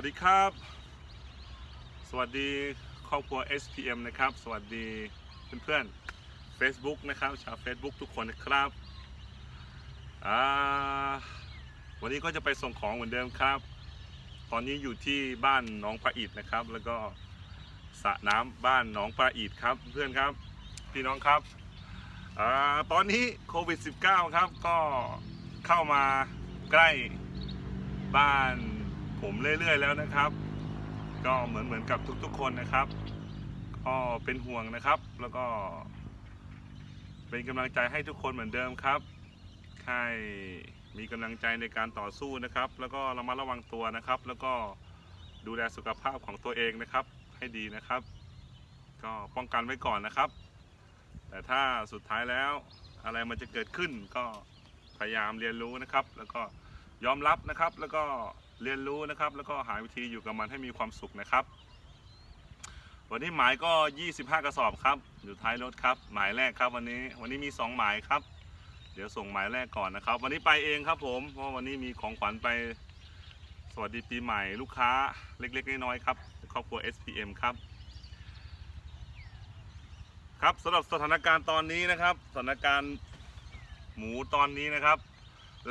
วัสดีครับ สวัสดีครอบครัว SPM นะครับ สวัสดีเพื่อนๆ Facebook นะครับ ชาว Facebook ทุกคนนะครับวันนี้ก็จะไปส่งของเหมือนเดิมครับ ตอนนี้อยู่ที่บ้านหนองปลาอิดนะครับ แล้วก็สระน้ำบ้านหนองปลาอิดครับ เพื่อนครับ พี่น้องครับอตอนนี้โควิด -19 ครับ ก็เข้ามาใกล้บ้าน ผมเรื่อยๆแล้วนะครับ ก็เหมือนเหมือนกับทุกๆคนนะครับ ก็เป็นห่วงนะครับ แล้วก็ เป็นกำลังใจให้ทุกคนเหมือนเดิมครับให้มีกำลังใจในการต่อสู้นะครับ แล้วก็ระมัดระวังตัวนะครับ แล้วก็ดูแลสุขภาพของตัวเองนะครับ ให้ดีนะครับ ก็ป้องกันไว้ก่อนนะครับ แต่ถ้าสุดท้ายแล้วอะไรมันจะเกิดขึ้นก็พยายามเรียนรู้นะครับ แล้วก็ยอมรับนะครับแล้วก็ เรียนรู้นะครับ แล้วก็หาวิธีอยู่กับมันให้มีความสุขนะครับ วันนี้หมายก็ 25 กระสอบครับ อยู่ท้ายรถครับ หมายแรกครับวันนี้ วันนี้มี 2 หมายครับ เดี๋ยวส่งหมายแรกก่อนนะครับ วันนี้ไปเองครับผม เพราะวันนี้มีของขวัญไปสวัสดีปีใหม่ลูกค้าเล็กๆน้อยๆครับ ครอบครัว SPM ครับครับสำหรับสถานการณ์ตอนนี้นะครับ สถานการณ์หมูตอนนี้นะครับ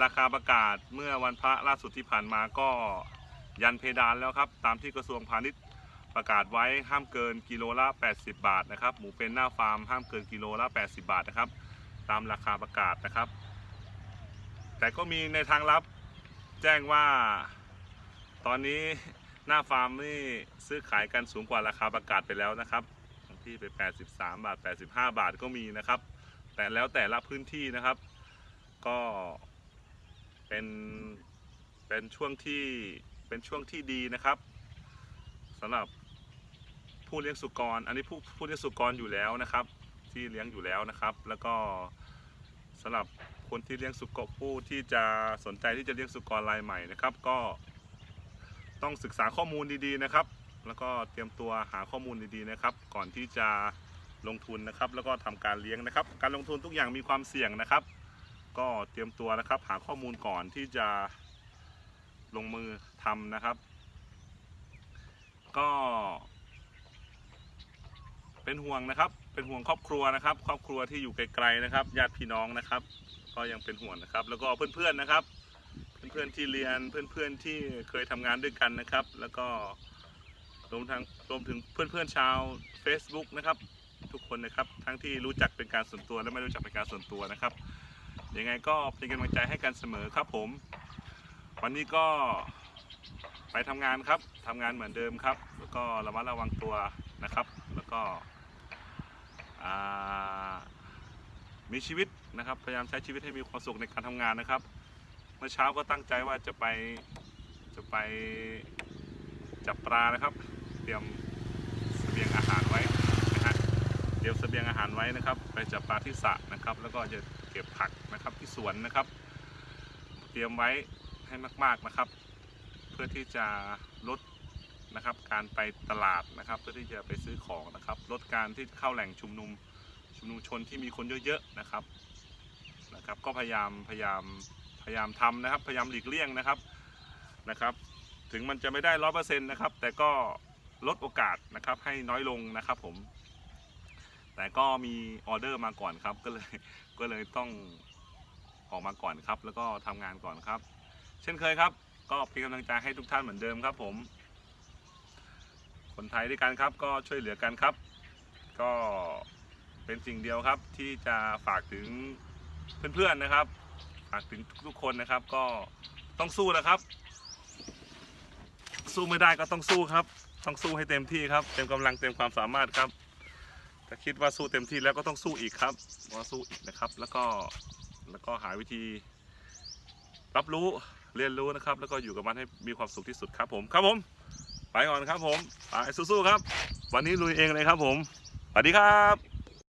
ราคาประกาศเมื่อวันพระล่าสุดที่ผ่านมาก็ยันเพดานแล้วครับ ตามที่กระทรวงพาณิชย์ประกาศไว้ห้ามเกินกิโลละ 80 บาทนะครับ หมูเป็นหน้าฟาร์มห้ามเกินกิโลละ 80 บาทนะครับ ตามราคาประกาศนะครับ แต่ก็มีในทางลับแจ้งว่า ตอนนี้หน้าฟาร์มนี่ซื้อขายกันสูงกว่าราคาประกาศไปแล้วนะครับบางที่ไป 83 บาท 85 บาทก็มีนะครับ แต่แล้วแต่ละพื้นที่นะครับ ก็ เป็นเป็นช่วงที่เป็นช่วงที่ดีนะครับสำหรับผู้เลี้ยงสุกร อันนี้ผู้ผู้เลี้ยงสุกรอยู่แล้วนะครับ ที่เลี้ยงอยู่แล้วนะครับ แล้วก็สำหรับคนที่เลี้ยงสุกรผู้ที่จะสนใจที่จะเลี้ยงสุกรรายใหม่นะครับ ก็ต้องศึกษาข้อมูลดีๆนะครับ แล้วก็เตรียมตัวหาข้อมูลดีๆนะครับ ก่อนที่จะลงทุนนะครับ แล้วก็ทำการเลี้ยงนะครับ การลงทุนทุกอย่างมีความเสี่ยงนะครับ ก็เตรียมตัวนะครับ หาข้อมูลก่อนที่จะลงมือทำนะครับ ก็ เป็นห่วงนะครับ เป็นห่วงครอบครัวนะครับ ครอบครัวที่อยู่ไกลๆนะครับญาติพี่น้องนะครับ ก็ยังเป็นห่วงนะครับ แล้วก็เพื่อนๆนะครับ เพื่อนๆที่เรียนเพื่อนๆที่เคยทำงานด้วยกันนะครับ แล้วก็รวมทั้งรวมถึงเพื่อนๆชาว Facebook นะครับ ทุกคนนะครับ ทั้งที่รู้จักเป็นการส่วนตัวและไม่รู้จักเป็นการส่วนตัวนะครับ ยังไงก็เป็นกำลังใจให้กันเสมอครับผม วันนี้ก็ไปทำงานครับทำงานเหมือนเดิมครับ แล้วก็ระมัดระวังตัวนะครับ แล้วก็มีชีวิตนะครับ พยายามใช้ชีวิตให้มีความสุขในการทำงานนะครับ เมื่อเช้าก็ตั้งใจว่าจะไปจะไปจับปลานะครับ เตรียมเสบียงอาหารไว้นะฮะเตรียมเสบียงอาหารไว้นะครับ ไปจับปลาที่สระนะครับ แล้วก็จะ ก็บผักนะครับที่สวนนะครับ เตรียมไว้ให้มาก ๆนะครับ เพื่อที่จะลดนะครับ การไปตลาดนะครับ เพื่อที่จะไปซื้อของนะครับ ลดการที่เข้าแหล่งชุมนุมชุมนุมชนที่มีคนเยอะๆนะครับนะครับ ก็พยายามพยายามพยายามทำนะครับ พยายามหลีกเลี่ยงนะครับนะครับ ถึงมันจะไม่ได้ร้อยเปอร์เซ็นต์นะครับ แต่ก็ลดโอกาสนะครับให้น้อยลงนะครับผม แต่ก็มีออเดอร์มาก่อนครับ ก็เลยก็เลยต้องออกมาก่อนครับ แล้วก็ทำงานก่อนครับ เช่นเคยครับ ก็เป็นกำลังใจให้ทุกท่านเหมือนเดิมครับ ผม คนไทยด้วยกันครับ ก็ช่วยเหลือกันครับ ก็เป็นสิ่งเดียวครับที่จะฝากถึงเพื่อนๆนะครับ ฝากถึงทุกๆคนนะครับ ก็ต้องสู้นะครับ สู้ไม่ได้ก็ต้องสู้ครับ ต้องสู้ให้เต็มที่ครับ เต็มกำลังเต็มความสามารถครับ ถ้าคิดว่าสู้เต็มที่แล้วก็ต้องสู้อีกครับว่าสู้อีกนะครับ แล้วก็แล้วก็หาวิธี รับรู้เรียนรู้นะครับ แล้วก็อยู่กับมันให้มีความสุขที่สุดครับ ผมครับผม ไปก่อนครับผมไปสู้ๆครับ วันนี้ลุยเองเลยครับผมสวัสดีครับ